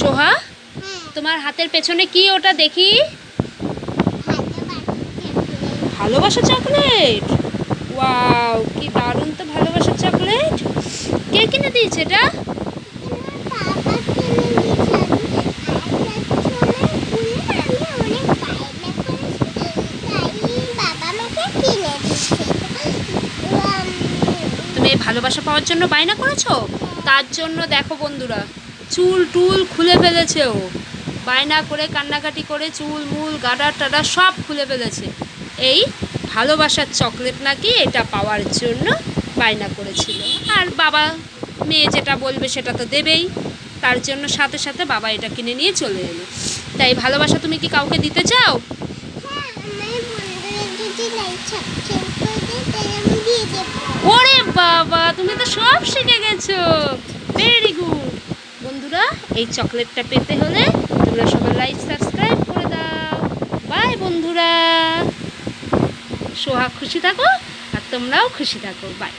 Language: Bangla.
সোহা, তোমার হাতের পেছনে কি ওটা দেখি? ভালোবাসা চকলেট। ওয়াও, কি দারুণ তো ভালোবাসা চকলেট। কে কিনে দিয়েছে এটা? তুমি ভালোবাসা পাওয়ার জন্য বায়না করেছ? তার জন্য দেখো বন্ধুরা। চুল টুল খুলে ফেলেছে ও। বায়না করে, কান্নাকাটি করে, চুল, মূল, গাডার টাডার সব খুলে ফেলেছে। এই ভালোবাসার চকলেট নাকি এটা পাওয়ার জন্য বায়না করেছিল। আর বাবা, মেয়ে যেটা বলবে সেটা তো দেবেই। তার জন্য সাথে সাথে বাবা এটা কিনে নিয়ে চলে এলো। তাই ভালোবাসা তুমি কি কাউকে দিতে চাও? ওরে বাবা, তুমি তো সব শিখে গেছো। এই চকলেটটা পেতে হলে তোমরা সবাই লাইক সাবস্ক্রাইব করে দাও। বাই বন্ধুরা। সোহা খুশি থাকো আর তোমরাও খুশি থাকো। বাই